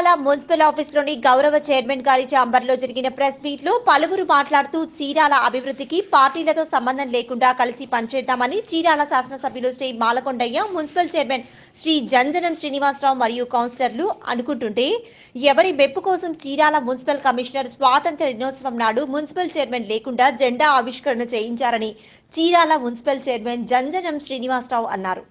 Chirala municipal ఆఫీసులోని గౌరవ chairman గారి ఛాంబర్లో జరిగిన ప్రెస్ మీట్లో పలువురు మాట్లాడుతూ చీరాల అభివృద్ధికి పార్టీలతో సంబంధం లేకుండా కలిసి పనిచేద్దామని చీరాల శాసనసభ్యులు శ్రీ మాలకొండయ్య మున్సిపల్ చైర్మన్ శ్రీ జంజనం శ్రీనివాసరావు మరియు కౌన్సిలర్లు అనుకుంటుంటే ఎవరి మెప్పు కోసం చీరాల మున్సిపల్ కమిషనర్ స్వాతంత్ర దినోత్సవం నాడు మున్సిపల్ చైర్మన్ లేకుండా జెండా ఆవిష్కరణ చేయించారని చీరాల మున్సిపల్ చైర్మన్ జంజనం శ్రీనివాసరావు అన్నారు.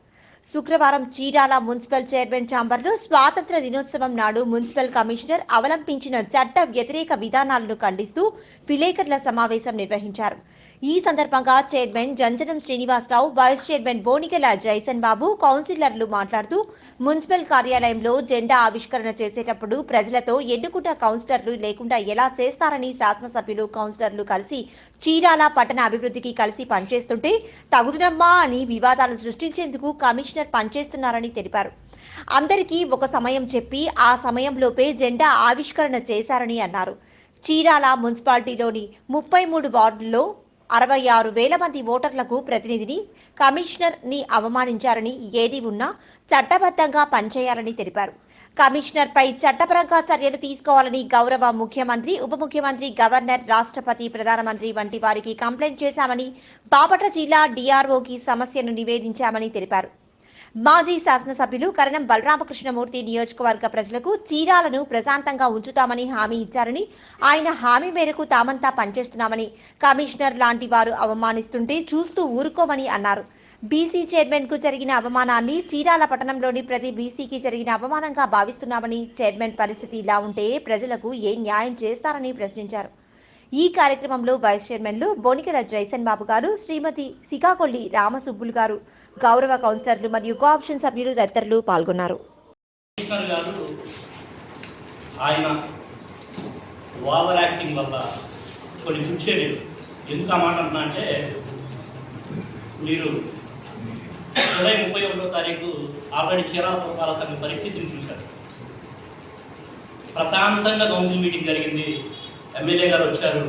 శుక్రవారం చీరాల మున్సిపల్ చైర్మన్ ఛాంబర్లో స్వాతంత్ర దినోత్సవం నాడు మున్సిపల్ కమిషనర్ అవలంబించిన చట్ట వ్యతిరేక విధానాలను ఖండిస్తూ విలేకరుల సమావేశం నిర్వహించారు. ఈ సందర్భంగా chairman Janjanam Srinivasarao vice chairman Bonigala Jaison Babu కౌన్సిలర్లు మాట్లాడుతూ మున్సిపల్ కార్యాలయంలో జెండా ఆవిష్కరణ చేసేటప్పుడు ప్రజలతో ఎన్నుకున్న కౌన్సిలర్లు లేకుండా ఎలా చేస్తారని శాసనసభ్యులు కౌన్సిలర్లు కలిసి చీరాల పట్టణ అభివృద్ధికి కలిసి పనిచేస్తుంటే తగుదునమ్మా అని వివాదాలు సృష్టించేందుకు కమిషనర్ పనిచేస్తున్నారని తెలిపారు. అందరికీ ఒక సమయం చెప్పి ఆ సమయంలోపే జెండా ఆవిష్కరణ చేశారని అన్నారు. చీరాల మున్సిపాలిటీలోని ముప్పై మూడు వార్డుల్లో అరవై ఆరు వేల మంది ఓటర్లకు ప్రతినిధిని కమిషనర్ని అవమానించారని ఏది ఉన్నా చట్టబద్ధంగా పనిచేయాలని తెలిపారు. కమిషనర్ పై చట్టపరంగా చర్యలు తీసుకోవాలని గౌరవ ముఖ్యమంత్రి ఉప ముఖ్యమంత్రి గవర్నర్ రాష్ట్రపతి ప్రధానమంత్రి వంటి వారికి కంప్లైంట్ చేశామని బాపట్ల జిల్లా డిఆర్ఓకి సమస్యను నివేదించామని తెలిపారు. మాజీ శాసనసభ్యులు కరణం బలరామకృష్ణమూర్తి నియోజకవర్గ ప్రజలకు చీరాలను ప్రశాంతంగా ఉంచుతామని హామీ ఇచ్చారని ఆయన హామీ మేరకు తామంతా పనిచేస్తున్నామని కమిషనర్ లాంటి వారు అవమానిస్తుంటే చూస్తూ ఊరుకోమని అన్నారు. బీసీ చైర్మన్కు జరిగిన అవమానాన్ని చీరాల పట్టణంలోని ప్రతి బీసీకి జరిగిన అవమానంగా భావిస్తున్నామని చైర్మన్ పరిస్థితి ఇలా ఉంటే ప్రజలకు ఏ న్యాయం చేస్తారని ప్రశ్నించారు. ఈ కార్యక్రమంలో వైస్ చైర్మన్లు బోనికెల జైసన్ బాబు గారు శ్రీమతి సికాకొల్లి రామసుబ్బులు గారు గౌరవ కౌన్సిలర్లు మరియు కోఆప్షన్ సభ్యులు తదితరులు పాల్గొన్నారు. ఆయన ఓవర్ యాక్టింగ్ వల్ల కొన్ని దుర్చర్యలు ఎందుకు ఆ మాట అంటున్నా అంటే మీరు జూలై ముప్పై ఒకటో తారీఖు ఆల్రెడీ చీరాల పురపాలక సంఘ పరిస్థితిని చూశారు. ప్రశాంతంగా కౌన్సిల్ మీటింగ్ జరిగింది. ఎమ్మెల్యే గారు వచ్చారు.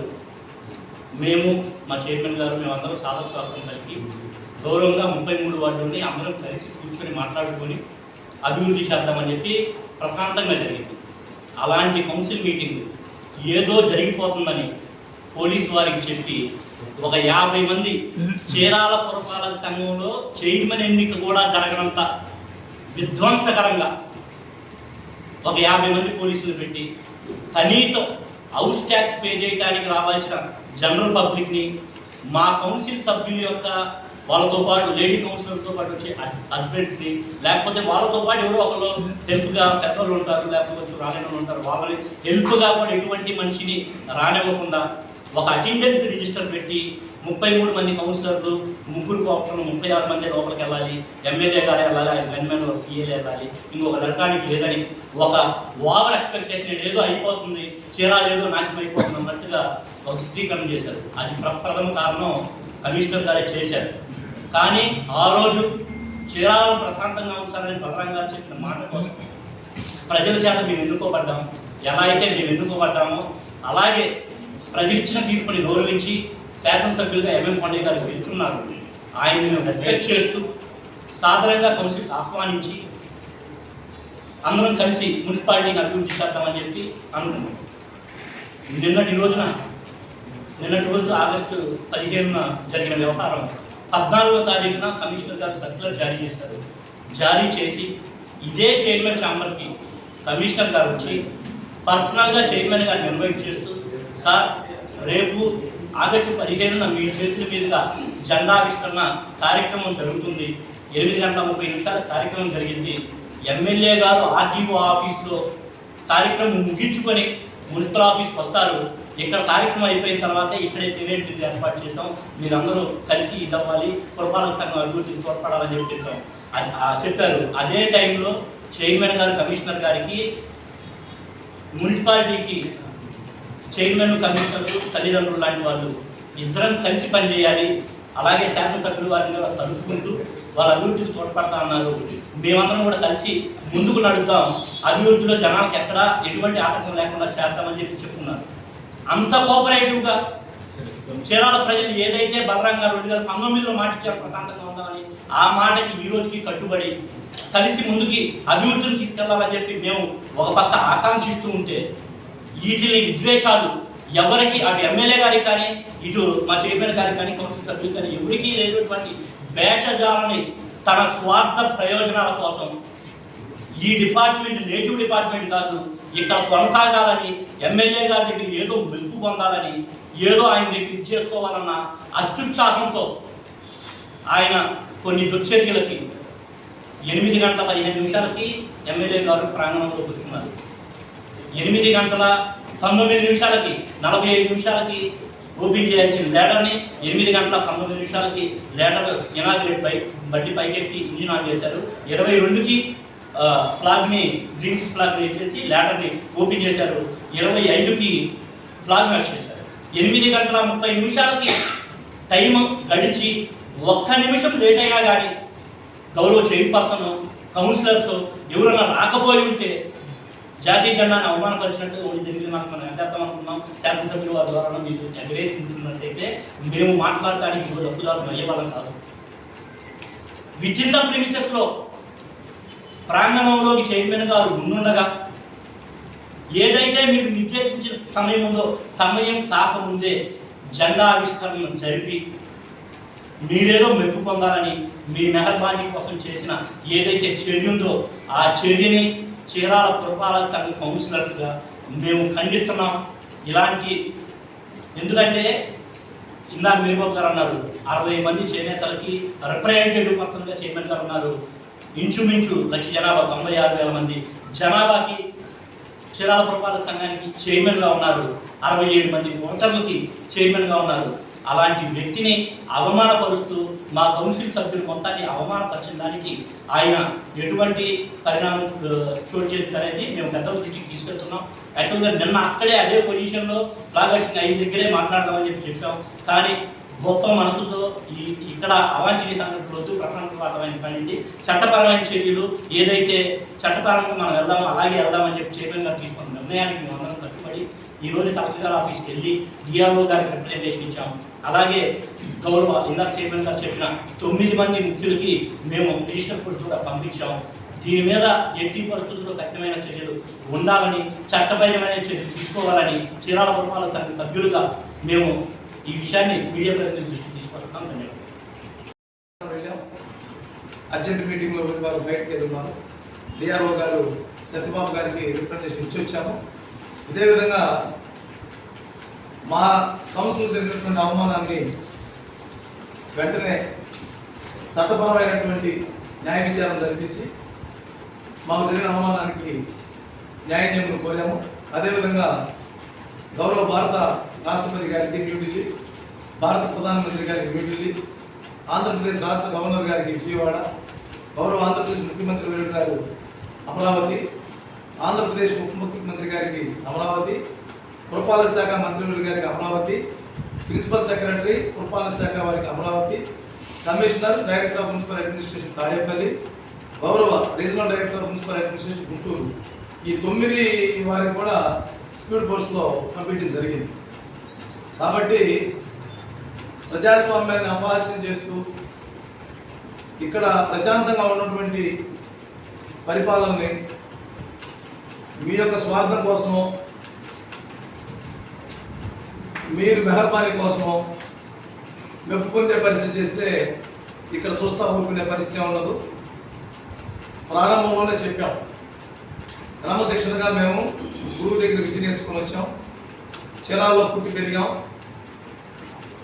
మేము మా చైర్మన్ గారు మేమందరం సాధన స్వాగతం కలిగి గౌరవంగా ముప్పై మూడు వార్డులని అందరం కలిసి కూర్చొని మాట్లాడుకొని అభివృద్ధి చేద్దామని చెప్పి ప్రశాంతంగా జరిగింది. అలాంటి కౌన్సిల్ మీటింగ్ ఏదో జరిగిపోతుందని పోలీస్ వారికి చెప్పి ఒక యాభై మంది చీరాల పురపాలక సంఘంలో చైర్మన్ ఎన్నిక కూడా జరగనంత విధ్వంసకరంగా ఒక యాభై మంది పోలీసులు పెట్టి కనీసం హౌస్ ట్యాక్స్ పే చేయడానికి రావాల్సిన జనరల్ పబ్లిక్ని మా కౌన్సిల్ సభ్యుల యొక్క వాళ్ళతో పాటు లేడీ కౌన్సిలర్తో పాటు వచ్చే హస్బెండ్స్ని లేకపోతే వాళ్ళతో పాటు ఎవరో ఒకరు హెల్ప్గా పెద్దలు ఉంటారు లేకపోతే రాలేని ఉంటారు వాళ్ళని హెల్ప్గా కూడా ఎటువంటి మనిషిని రానివ్వకుండా ఒక అటెండెన్స్ రిజిస్టర్ పెట్టి ముప్పై మూడు మంది కౌన్సిలర్లు ముగ్గురు ఆప్షన్ ముప్పై ఆరు మంది లోపలికి వెళ్ళాలి ఎమ్మెల్యే గారు వెళ్ళాలి గన్మెన్ పిఏలు వెళ్ళాలి ఇంకొక ఎలక్ట్రానిక్ లేదని ఒక ఓవర్ ఎక్స్పెక్టేషన్ ఏదో అయిపోతుంది చీరాలు ఏదో నాశనం అయిపోతుంది అన్నట్టుగా ఒక చిత్రీకరణ చేశారు. అది ప్రప్రథమ కారణం కమిషనర్ గారే చేశారు. కానీ ఆ రోజు చీరాలను ప్రశాంతంగా ఉంచాలని బలరాం గారు చెప్పిన మాట కోసం ప్రజల చేత మేము ఎన్నుకోబడ్డాము. ఎలా అయితే మేము ఎన్నుకోబడ్డామో అలాగే ప్రజలు ఇచ్చిన తీర్పుని గౌరవించి శాసనసభ్యులుగా ఎంఎం కొండయ్య గారు గెలుచున్నారు. ఆయన్ని మేము రెస్పెక్ట్ చేస్తూ సాధారణంగా కౌన్సిల్ ఆహ్వానించి అందరం కలిసి మున్సిపాలిటీని అభివృద్ధి చేద్దామని చెప్పి అనుకున్నాం. నిన్నటి రోజున నిన్నటి రోజు ఆగస్టు పదిహేనున జరిగిన వ్యవహారం పద్నాలుగో తారీఖున కమిషనర్ గారు సర్క్యులర్ జారీ చేశారు. జారీ చేసి ఇదే చైర్మన్ ఛాంబర్కి కమిషనర్ గారు వచ్చి పర్సనల్గా చైర్మన్ గారిని ఇన్వైట్ చేస్తూ సార్ రేపు ఆగస్టు పదిహేనున మీ చేతుల మీదుగా జెండావిష్కరణ కార్యక్రమం జరుగుతుంది. ఎనిమిది గంటల ముప్పై నిమిషాల కార్యక్రమం జరిగింది. ఎమ్మెల్యే గారు ఆర్డీఓ ఆఫీస్లో కార్యక్రమం ముగించుకొని మున్సిపల్ ఆఫీస్కి వస్తారు. ఇక్కడ కార్యక్రమం అయిపోయిన తర్వాత ఇక్కడే తినేటి ఏర్పాటు చేసాం మీరందరూ కలిసి ఇదవ్వాలి పురపాలక సంఘం అభివృద్ధికి తోడ్పడాలని చెప్పి చెప్పాం. అది ఆ చెప్పారు. అదే టైంలో చైర్మన్ గారు కమిషనర్ గారికి మున్సిపాలిటీకి చైర్మన్ కమిషనర్లు తల్లిదండ్రులు లాంటి వాళ్ళు ఇద్దరం కలిసి పనిచేయాలి అలాగే శాసనసభ్యులు వారిని కూడా తలుపుకుంటూ వాళ్ళ అభివృద్ధికి తోడ్పడతా అన్నారు. మేమందరం కూడా కలిసి ముందుకు నడుద్దాం. అభివృద్ధిలో జనాలకు ఎక్కడ ఎటువంటి ఆటంకం లేకుండా చేస్తామని చెప్పి చెప్పుకున్నారు. అంత కోఆపరేటివ్గా చీరాల ప్రజలు ఏదైతే బలరాం రెండు వేల పంతొమ్మిదిలో మాట ఇచ్చారు ప్రశాంతంగా ఉందామని ఆ మాటకి ఈ రోజుకి కట్టుబడి కలిసి ముందుకి అభివృద్ధిని తీసుకెళ్ళాలని చెప్పి మేము ఒక పక్క ఆకాంక్షిస్తూ ఉంటే వీటిని విద్వేషాలు ఎవరికి అటు ఎమ్మెల్యే గారికి కానీ ఇటు మా చైర్మన్ గారికి కానీ కౌన్సిల్ సభ్యులు కానీ ఎవరికీ లేనటువంటి భేషజాలని తన స్వార్థ ప్రయోజనాల కోసం ఈ డిపార్ట్మెంట్ నేటివ్ డిపార్ట్మెంట్ కాదు ఇక్కడ కొనసాగాలని ఎమ్మెల్యే గారి దగ్గర ఏదో మెప్పు పొందాలని ఏదో ఆయన దగ్గర ఇచ్చేసుకోవాలన్న అత్యుత్సాహంతో ఆయన కొన్ని దుర్చర్యలకి ఎనిమిది గంటల పదిహేను నిమిషాలకి ఎమ్మెల్యే గారు ప్రాంగణంలోకి వచ్చున్నారు ఎనిమిది గంటల పంతొమ్మిది నిమిషాలకి నలభై ఐదు నిమిషాలకి ఓపెన్ చేయాల్సిన లేడర్ని ఎనిమిది గంటల పంతొమ్మిది నిమిషాలకి లేడర్ ఇనాగ్రేట్ పై బట్టి పైకెక్కి ఇంజిన్ ఆన్ చేశారు. ఇరవై రెండుకి ఫ్లాగ్ని గ్రీన్ ఫ్లాగ్ చేసి లేడర్ని ఓపెన్ చేశారు. ఇరవై ఐదుకి ఫ్లాగ్ మ్యాచ్ చేశారు. ఎనిమిది గంటల ముప్పై నిమిషాలకి టైం గడిచి ఒక్క నిమిషం లేట్ అయినా కానీ గౌరవ చైర్పర్సన్ కౌన్సిలర్స్ ఎవరైనా రాకపోయి ఉంటే జాతీయ జెండాను అవమానపరిచినట్టు ఒకటి జరిగింది మనకు మనం ఎంతేద్దాం అనుకున్నాం? శాసనసభ్యుల వారి ద్వారా మీరు ఎగరేసి ఉంటున్నట్టయితే మేము మాట్లాడటానికి ఇప్పుడు హక్కుదారులు అయ్యేవాళ్ళం కాదు. విత్ ద ప్రిమిసెస్లో ప్రాంగణంలోకి చైర్మన్ గారు ఉండుండగా ఏదైతే మీరు నిర్దేశించిన సమయం ఉందో సమయం కాకముందే జెండా ఆవిష్కరణను జరిపి మీరేదో మెప్పు పొందాలని మీ మెహర్బానీ కోసం చేసిన ఏదైతే చర్య ఉందో ఆ చర్యని చీరాల పురపాలక సంఘ కౌన్సిలర్స్గా మేము ఖండిస్తున్నాం. ఇలాంటి ఎందుకంటే ఇందాక మీరుబాబు గారు అన్నారు అరవై మంది చేనేతలకి రిప్రజెంటేటివ్ పర్సన్గా చైర్మన్ గారు ఉన్నారు. ఇంచుమించు లక్ష జనాభా తొంభై ఆరు వేల మంది. జనాభాకి చీరాల పురపాలక సంఘానికి చైర్మన్గా ఉన్నారు. అరవై ఏడు మంది ఓటర్లకి చైర్మన్గా ఉన్నారు. అలాంటి వ్యక్తిని అవమానపరుస్తూ మా కౌన్సిల్ సభ్యులు మొత్తాన్ని అవమానపరిచిన దానికి ఆయన ఎటువంటి పరిణామం చోటు చేస్తారనేది మేము పెద్దల దృష్టికి తీసుకెళ్తున్నాం. యాక్చువల్గా నిన్న అక్కడే అదే పొజిషన్లో ఫ్లాగర్సింగ్ అయిన దగ్గరే మాట్లాడదామని చెప్పి చెప్పాం. కానీ గొప్ప మనసుతో ఈ ఇక్కడ అవాంఛనీయ సంఘటనలు వద్దు ప్రశాంతవాదమైన వాతావరణం చట్టపరమైన చర్యలు ఏదైతే చట్టపరంగా మనం వెళ్దామో అలాగే వెళ్దామని చెప్పి చైర్మన్గా తీసుకున్న నిర్ణయానికి మనం ఈరోజు ఈ కలెక్టర్ ఆఫీస్కి వెళ్ళి డిఆర్ఓ గారికి రిప్రజెంటేషన్ ఇచ్చాము. అలాగే గౌరవ ఇందాక చైర్మన్ గారు చెప్పిన తొమ్మిది మంది ముఖ్యులకి మేము రిజిస్టర్ ఫుడ్ కూడా పంపించాము. దీని మీద ఎట్టి పరిస్థితుల్లో కఠినమైన చర్యలు ఉండాలని చట్టపరమైన చర్యలు తీసుకోవాలని చీరాల పురపాలక సంఘ సభ్యులుగా మేము ఈ విషయాన్ని మీడియా ప్రతినిధి దృష్టికి తీసుకొస్తున్నాం. ధన్యవాదాలు. అర్జెంట్ మీటింగ్లో ఉండి వారు బయటకు వెళ్తున్నారు. డిఆర్ఓ గారు సత్యబాబు గారికి రిప్రజెంటేషన్ ఇచ్చి వచ్చాము. ఇదే విధంగా మా కౌన్సిల్ జరిగినటువంటి అవమానాన్ని వెంటనే చట్టపరమైనటువంటి న్యాయ విచారణ జరిపించి మాకు జరిగిన అవమానానికి న్యాయం చేయమని కోరాము. అదేవిధంగా గౌరవ భారత రాష్ట్రపతి గారికి న్యూఢిల్లీ భారత ప్రధానమంత్రి గారికి న్యూఢిల్లీ ఆంధ్రప్రదేశ్ రాష్ట్ర గవర్నర్ గారికి విజయవాడ గౌరవ ఆంధ్రప్రదేశ్ ముఖ్యమంత్రి వేరు గారు అమరావతి ఆంధ్రప్రదేశ్ ఉప ముఖ్యమంత్రి గారికి అమరావతి పురపాలక శాఖ మంత్రివర్యులు గారికి అమరావతి ప్రిన్సిపల్ సెక్రటరీ పురపాలక శాఖ వారికి Amaravati commissioner director of municipal administration Tadepalli గౌరవ regional director of municipal administration Guntur. ఈ తొమ్మిది వారికి కూడా స్పీడ్ పోస్ట్లో పంపించడం జరిగింది. కాబట్టి ప్రజాస్వామ్యాన్ని అపహాస్యం చేస్తూ ఇక్కడ ప్రశాంతంగా ఉన్నటువంటి పరిపాలనని మీ యొక్క స్వార్థం కోసమో మీరు మెహర్బానీ కోసమో మెప్పు పొందే పరిస్థితి చేస్తే ఇక్కడ చూస్తా ఊరుకునే పరిస్థితి ఉండదు. ప్రారంభంలోనే చెప్పాం. క్రమశిక్షణగా మేము గురువు దగ్గర విద్య నేర్చుకొని వచ్చాం. చీరాల్లో పుట్టి పెరిగాం.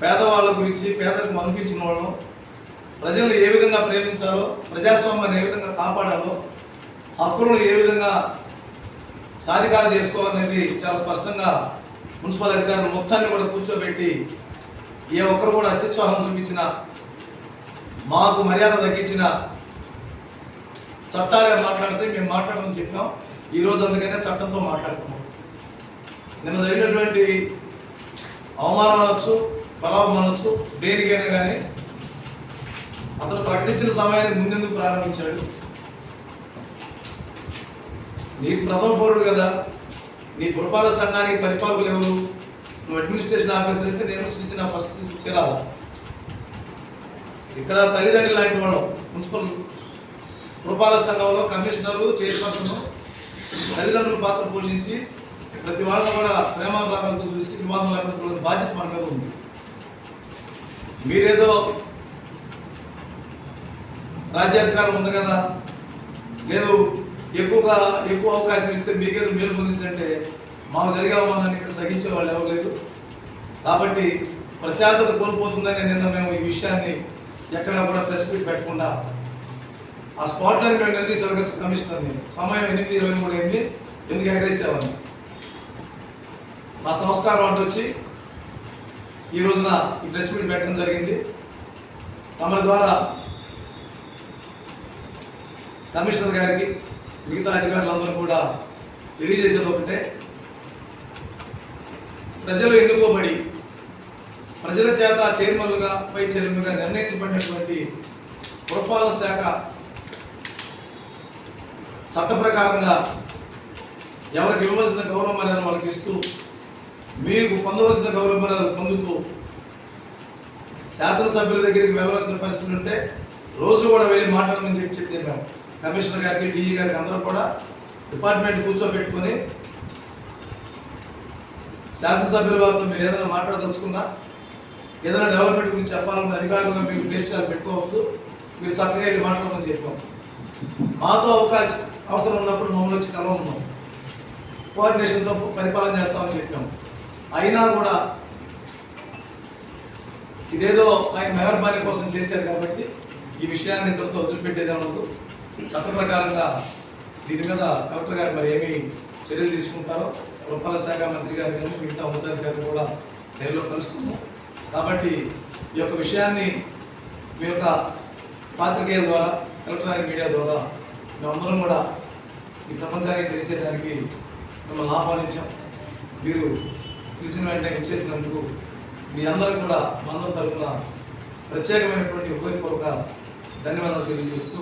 పేదవాళ్ళ గురించి పేదలకు మనిపించిన వాళ్ళం. ప్రజలను ఏ విధంగా ప్రేమించాలో ప్రజాస్వామ్యాన్ని ఏ విధంగా కాపాడాలో హక్కులను ఏ విధంగా సాధికారం చేసుకోవాలనేది చాలా స్పష్టంగా మున్సిపల్ అధికారులు మొత్తాన్ని కూడా కూర్చోబెట్టి ఏ ఒక్కరు కూడా అత్యుత్సాహం చూపించిన మాకు మర్యాద తగ్గించిన చట్టాలుగా మాట్లాడితే మేము మాట్లాడమని చెప్పాం. ఈ రోజు అందుకనే చట్టంతో మాట్లాడుతున్నాం నిన్న జరిగినటువంటి అవమానం అనొచ్చు ప్రలాభం అనొచ్చు దేనికైనా కానీ అతను ప్రకటించిన సమయానికి ముందెందుకు ప్రారంభించాడు? నీ ప్రథమ పౌరుడు కదా. నీ పురపాలక సంఘానికి పరిపాలకులు ఎవరు? నువ్వు అడ్మినిస్ట్రేషన్ ఆఫీసర్ అయితే నేను శ్రీసిన ఫస్ట్ చేరాలి. ఇక్కడ తల్లిదండ్రులు లాంటి వాళ్ళం మున్సిపల్ పురపాలక సంఘంలో కమిషనరు చైర్పర్సన్ తల్లిదండ్రుల పాత్ర పోషించి ప్రతి వాళ్ళని కూడా ప్రేమాభాగాలతో చూసి వివాదం లేకుండా బాధ్యత మన మీద ఉంది. మీరేదో రాజ్యాధికారం ఉంది కదా? లేదు ఎక్కువగా ఎక్కువ అవకాశం ఇస్తే మీకేదో మేలు పొందిందంటే మాకు జరిగే అవమానాన్ని ఇక్కడ సహించే వాళ్ళు ఎవరు లేరు. కాబట్టి ప్రశాంతత కోల్పోతుందని నిన్న మేము ఈ విషయాన్ని ఎక్కడా కూడా ప్రెస్ మీట్ పెట్టకుండా ఆ స్పాట్లోని మేము నిలదీసి వెళ్ళగచ్చు కమిషనర్ని. సమయం ఎనిమిది ఇరవై మూడు అయింది. ఎందుకు ఎగరేసామని మా సంస్కారం అంటూ వచ్చి ఈ రోజున ఈ ప్రెస్ మీట్ పెట్టడం జరిగింది. తమ ద్వారా కమిషనర్ గారికి మిగతా అధికారులందరూ కూడా తెలియజేసేది ఒకటే. ప్రజలు ఎన్నుకోబడి ప్రజల చేత చైర్మన్లుగా పై చైర్మన్గా నిర్ణయించబడినటువంటి పురపాలన శాఖ చట్ట ప్రకారంగా ఎవరికి ఇవ్వవలసిన గౌరవ మర్యాదలు వాళ్ళకి ఇస్తూ మీకు పొందవలసిన గౌరవ మర్యాదలు పొందుతూ శాసనసభ్యుల దగ్గరికి వెళ్ళవలసిన పరిస్థితి ఉంటే రోజు కూడా వెళ్ళి మాట్లాడమని చెప్పి చెప్పి కమిషనర్ గారికి డిఈ గారికి అందరూ కూడా డిపార్ట్మెంట్ కూర్చోబెట్టుకుని శాసనసభ్యుల వారితో మీరు ఏదైనా మాట్లాడదలుచుకున్నా ఏదైనా డెవలప్మెంట్ గురించి చెప్పాలన్న అధికారులుగా మీకు ఉద్దేశాలు పెట్టుకోవద్దు. మీరు చక్కగా వెళ్ళి మాట్లాడమని చెప్పాం. మాతో అవకాశం అవసరం ఉన్నప్పుడు మమ్మల్ని వచ్చి కలవన్నాం కోఆర్డినేషన్తో పరిపాలన చేస్తామని చెప్పాం. అయినా కూడా ఇదేదో ఆయన మెహర్బానీ కోసం చేశారు కాబట్టి ఈ విషయాన్ని ఇంతటితో వదిలిపెట్టేదే ఉండదు చట్ట ప్రకారంగా దీని మీద కలెక్టర్ గారు మరి ఏమి చర్యలు తీసుకుంటారో రూపాయల శాఖ మంత్రి గారు కానీ మిగతా ఉన్నతాధికారులు కూడా నేరులో కలుస్తున్నాం కాబట్టి ఈ యొక్క విషయాన్ని మీ యొక్క పాత్రికేయుల ద్వారా ఎలక్ట్రానిక్ మీడియా ద్వారా మేమందరం కూడా ఈ ప్రపంచానికి తెలిసేదానికి మిమ్మల్ని ఆహ్వానించాం. మీరు పిలిచిన వెంటనే ఇచ్చేసినందుకు మీ అందరూ కూడా మా అందరి తరఫున ప్రత్యేకమైనటువంటి హృదయపూర్వక ధన్యవాదాలు తెలియజేస్తూ